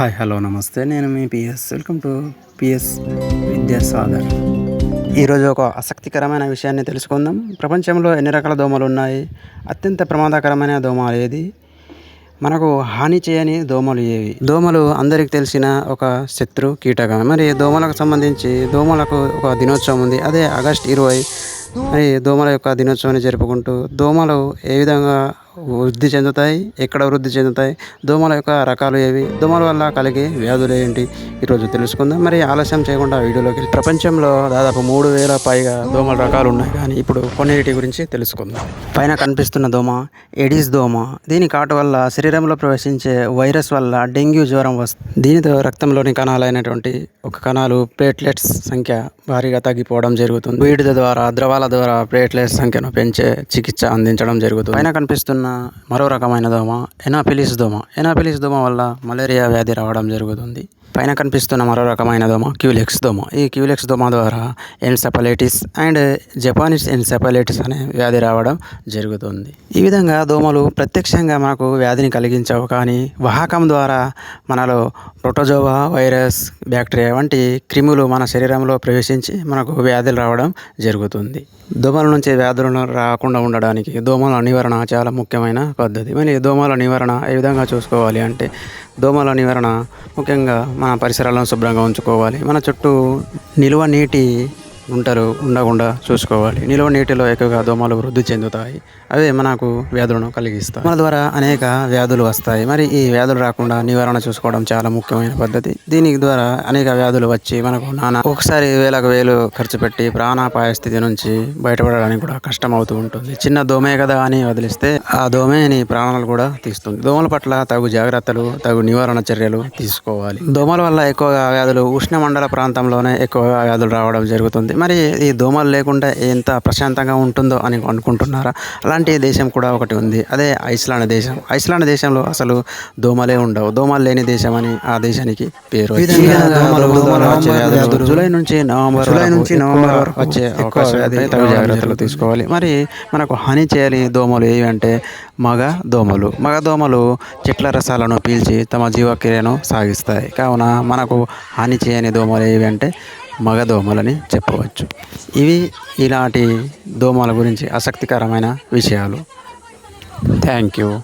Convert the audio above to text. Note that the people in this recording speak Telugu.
హాయ్ హలో నమస్తే. నేను మీ P S. Welcome to P S Vidyasagar ఈరోజు ఒక ఆసక్తికరమైన విషయాన్ని తెలుసుకుందాం. ప్రపంచంలో ఎన్ని రకాల దోమలు ఉన్నాయి? అత్యంత ప్రమాదకరమైన దోమ ఏది? మనకు హాని చేయని దోమలు ఏవి? దోమలు అందరికి తెలిసిన ఒక శత్రు కీటకం. మరి దోమలకు సంబంధించి దోమలకు ఒక దినోత్సవం ఉంది. అదే ఆగస్ట్ ఇరవై. మరి దోమల యొక్క దినోత్సవాన్ని జరుపుకుంటూ దోమలు ఏ విధంగా వృద్ధి చెందుతాయి ఎక్కడ వృద్ధి చెందుతాయి దోమల యొక్క రకాలు ఏవి దోమల వల్ల కలిగే వ్యాధులు ఏంటి ఈరోజు తెలుసుకుందాం. మరి ఆలస్యం చేయకుండా వీడియోలోకి ప్రపంచంలో దాదాపు మూడు వేల పైగా దోమల రకాలు ఉన్నాయి. కానీ ఇప్పుడు కొన్నిటి గురించి తెలుసుకుందాం. పైన కనిపిస్తున్న దోమ ఎడిస్ దోమ దీని కాటు వల్ల శరీరంలో ప్రవేశించే వైరస్ వల్ల డెంగ్యూ జ్వరం వస్తుంది దీనితో రక్తంలోని కణాలైనటువంటి ఒక కణాలు ప్లేట్లెట్స్ సంఖ్య భారీగా తగ్గిపోవడం జరుగుతుంది. వీటి ద్వారా ద్రవాల ద్వారా ప్లేట్లెట్స్ సంఖ్యను పెంచే చికిత్స అందించడం జరుగుతుంది. పైన కనిపిస్తున్న మరో రకమైన దోమ ఎనాఫిలిస్ దోమ. ఎనాఫిలిస్ దోమ వల్ల మలేరియా వ్యాధి రావడం జరుగుతుంది. పైన కనిపిస్తున్న మరో రకమైన దోమ క్యూలెక్స్ దోమ. ఈ క్యూలెక్స్ దోమ ద్వారా ఎన్సెపలైటిస్ అండ్ జపానీస్ ఎన్సెపలైటిస్ అనే వ్యాధి రావడం జరుగుతుంది. ఈ విధంగా దోమలు ప్రత్యక్షంగా మనకు వ్యాధిని కలిగించవు కానీ వాహకం ద్వారా మనలో ప్రోటోజోవా వైరస్ బ్యాక్టీరియా వంటి క్రిములు మన శరీరంలో ప్రవేశించి మనకు వ్యాధులు రావడం జరుగుతుంది. దోమల నుంచి వ్యాధులను రాకుండా ఉండడానికి దోమల నివారణ చాలా ముఖ్యమైన పద్ధతి. మరి దోమల నివారణ ఏ విధంగా చూసుకోవాలి అంటే దోమల నివారణ ముఖ్యంగా మన పరిసరాలను శుభ్రంగా ఉంచుకోవాలి. మన చుట్టూ నిలువ నీటి ఉంటారు ఉండకుండా చూసుకోవాలి. నిల్వ నీటిలో ఎక్కువగా దోమలు వృద్ధి చెందుతాయి. అవే మనకు వ్యాధులను కలిగిస్తాయి. మన ద్వారా అనేక వ్యాధులు వస్తాయి. మరి ఈ వ్యాధులు రాకుండా నివారణ చూసుకోవడం చాలా ముఖ్యమైన పద్ధతి. దీని ద్వారా అనేక వ్యాధులు వచ్చి మనకు నానా ఒకసారి వేలకు వేలు ఖర్చు పెట్టి ప్రాణాపాయ స్థితి నుంచి బయటపడడానికి కూడా కష్టం అవుతూ ఉంటుంది. చిన్న దోమే కదా అని వదిలిస్తే ఆ దోమేని ప్రాణాలు కూడా తీస్తుంది. దోమల పట్ల తగు జాగ్రత్తలు తగు నివారణ చర్యలు తీసుకోవాలి. దోమల వల్ల ఎక్కువగా వ్యాధులు ఉష్ణమండల ప్రాంతంలోనే ఎక్కువగా వ్యాధులు రావడం జరుగుతుంది. మరి ఈ దోమలు లేకుండా ఎంత ప్రశాంతంగా ఉంటుందో అని అనుకుంటున్నారా? అలాంటి దేశం కూడా ఒకటి ఉంది. అదే ఐస్లాండ్ దేశం. ఐస్లాండ్ దేశంలో అసలు దోమలే ఉండవు. దోమలు లేని దేశం అని ఆ దేశానికి పేరు జూలై నుంచి నవంబర్ జూలై నుంచి నవంబర్ వరకు వచ్చే. తగు జాగ్రత్తలు తీసుకోవాలి. మరి మనకు హాని చేయని దోమలు ఏవి అంటే మగ దోమలు. మగ దోమలు చెట్ల రసాలను పీల్చి తమ జీవక్రియను సాగిస్తాయి. కావున మనకు హాని చేయని దోమలు ఏవి అంటే మగ దోమలని చెప్పవచ్చు. ఇవి ఇలాంటి దోమల గురించి ఆసక్తికరమైన విషయాలు. Thank you.